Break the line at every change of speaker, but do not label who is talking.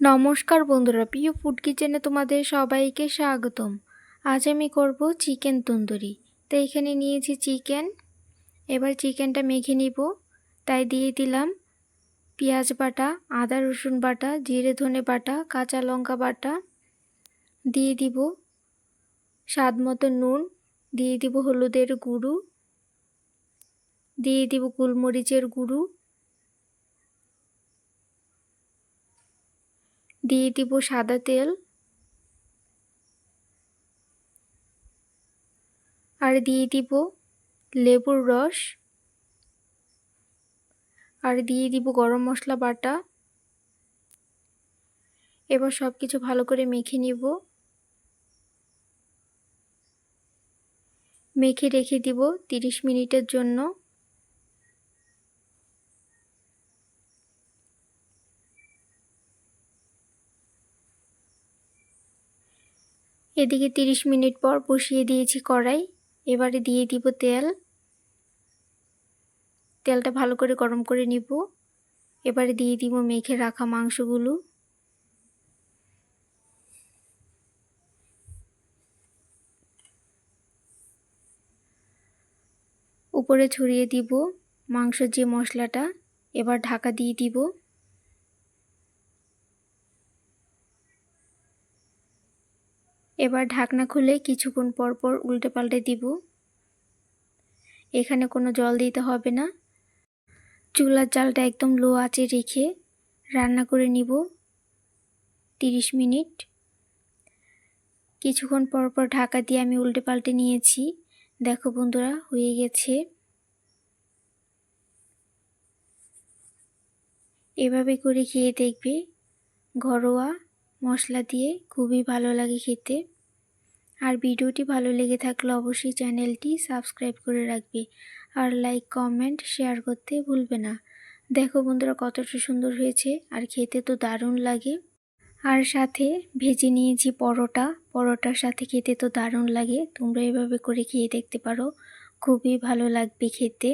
নমস্কার বন্ধুরা, প্রিয় ফুড কিচেনে তোমাদের সবাইকে স্বাগতম। আজ আমি করব চিকেন তন্দুরি। তো এখানে নিয়েছি চিকেন। এবার চিকেনটা মেখে নিব। তাই দিয়ে দিলাম পেঁয়াজ বাটা, আদা রসুন বাটা, জিরে ধনে বাটা, কাঁচা লঙ্কা বাটা। দিয়ে দিব স্বাদ মতো নুন। দিয়ে দিব হলুদের গুঁড়ো। দিয়ে দিব গোলমরিচের গুঁড়ো। দিয়ে দিব সাদা তেল। আর দিয়ে দিব লেবুর রস। আর দিয়ে দিব গরম মশলা বাটা। এবার সব কিছু ভালো করে মেখে নিব। মেখে রেখে দিব তিরিশ মিনিটের জন্য। এদিকে 30 মিনিট পর বসিয়ে দিয়েছি কড়াই। এবারে দিয়ে দিব তেল। তেলটা ভালো করে গরম করে নিব। এবারে দিয়ে দিব মেখে রাখা মাংসগুলো। উপরে ছড়িয়ে দিব মাংসের যে মশলাটা, এবার ঢাকা দিয়ে দিব। এবার ঢাকনা খুলে কিছুক্ষণ পর পর উল্টে পাল্টে দিব। এখানে কোনো জল দিতে হবে না। চুলার জালটা একদম লো আঁচে রেখে রান্না করে নিব। তিরিশ মিনিট। কিছুক্ষণ পর পর ঢাকা দিয়ে আমি উল্টে পাল্টে নিয়েছি। দেখো বন্ধুরা, হয়ে গেছে। এভাবে করে খেয়ে দেখবে ঘরোয়া মশলা দিয়ে খুবই ভালো লাগে খেতে। আর ভিডিওটি ভালো লেগে থাকলে অবশ্যই চ্যানেলটি সাবস্ক্রাইব করে রাখবে। আর লাইক, কমেন্ট, শেয়ার করতে ভুলবে না। দেখো বন্ধুরা কতটা সুন্দর হয়েছে আর খেতে তো দারুণ লাগে। আর সাথে ভেজে নিয়েছি পরোটা। পরোটার সাথে খেতে তো দারুণ লাগে। তোমরা এভাবে করে খেয়ে দেখতে পারো। খুবই ভালো লাগবে খেতে।